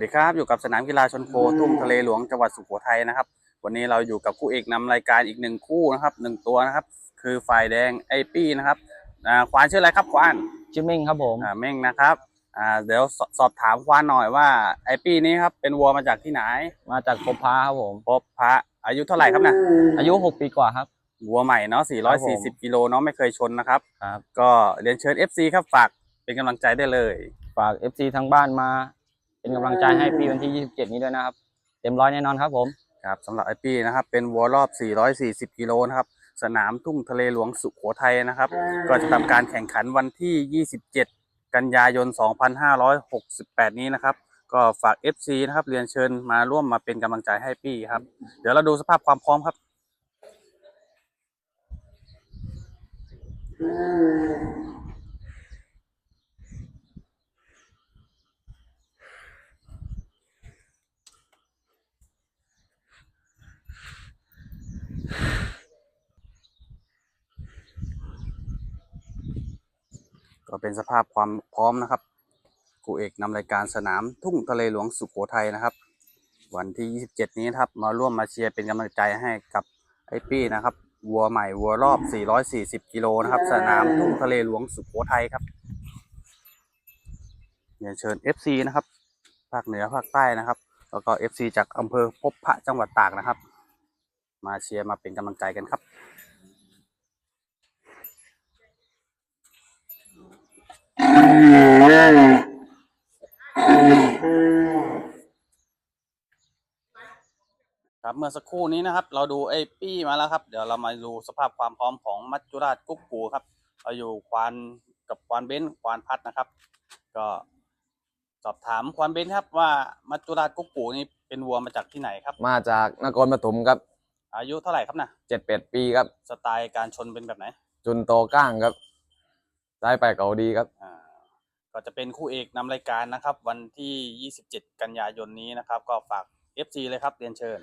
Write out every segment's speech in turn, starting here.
วัสดีครับอยู่กับสนามกีฬาชนโคทุ่งทะเลหลวงจังหวัดสุโขทัยนะครับ วันนี้เราอยู่กับคู่เอกนำรายการอีกหนึ่งคู่นะครับหนึ่งตัวนะครับ คือฝ่ายแดงไอปี้นะครับอ่าควานชื่ออะไรครับควานชื่อมิ่งครับผมอ่าเม่งนะครับอ่าเดี๋ยวสสอบถามควานหน่อยว่าไอปี้นี้ครับเป็นวัวมาจากที่ไหน มาจากพบพาครับผมพบพระอายุเท่าไหร่ครับนะอายุหกปีกว่าครับวัวใหม่เนาะครับผม440กิโลเนาะไม่เคยชนนะครับครับ ก็เรียนเชิญ FC ครับฝากเป็นกำลังใจได้เลย ฝาก FC ทั้งบ้านมา เป็นกำลังใจให้พี่วันที่ 27 นี้ด้วยนะครับ เต็มร้อยแน่นอนครับผม ครับสำหรับไอปี้นะครับ เป็นวัวรอบ 440 กิโลนะครับ สนามทุ่งทะเลหลวงสุโขทัยนะครับ ก็จะทำการแข่งขันวันที่ 27 กันยายน 2568 นี้นะครับ ก็ฝาก FC นะครับ เรียนเชิญมาร่วมมาเป็นกำลังใจให้ปี้ครับ เดี๋ยวเราดูสภาพความพร้อมครับ ก็เป็นสภาพความพร้อมนะครับคู่เอกนำรายการสนามทุ่งทะเลหลวงสุโขทัยนะครับ วันที่ 27 นี้นครับมาร่วมมาเชียร์เป็นกำลังใจให้กับไอปี้นะครับวัวใหม่วัวรอบ 440 กิโลนะครับ สนามทุ่งทะเลหลวงสุโขทัยครับเรียนเชิญ FC นะครับภาคเหนือภาคใต้นะครับ แล้วก็ FC จากอำเภอพบพระจังหวัดตากนะครับ มาเชียร์มาเป็นกำลังใจกันครับ ครับเมื่อสักครู่นี้นะครับ เราดูไอ้ปี้มาแล้วครับ เดี๋ยวเรามาดูสภาพความพร้อมของมัจจุราชกุ๊กกูครับเราอยู่ควานกับควานเบนซ์ควานพัดนะครับ ก็สอบถามควานเบนซ์ครับว่ามัจจุราชกุ๊กกูนี่เป็นวัวมาจากที่ไหนครับ มาจากนครปฐมครับ อายุเท่าไหร่ครับนะเจ็ดแปดปีครับ สไตล์การชนเป็นแบบไหน จุนโตก้างครับ ได้ไปเก่าดีครับ อ่าก็จะเป็นคู่เอกนำรายการนะครับ วันที่ 27 กันยายนนี้นะครับ ก็ฝาก FC เลยครับเรียนเชิญ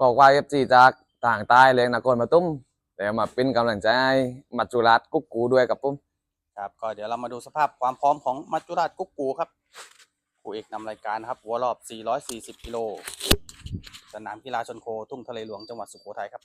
บอกว่าเอฟซีจากต่างใต้เลยนครปฐมแต่มาเป็นกำลังใจให้มัจจุราชกุ๊กกูด้วยกับผมครับก็เดี๋ยวเรามาดูสภาพความพร้อมของมัจจุราชกุ๊กกูครับคู่เอกนำรายการนะครับหัวรอบ 440 กิโล สนามกีฬาชนโค ทุ่งทะเลหลวงจังหวัดสุโขทัยครับ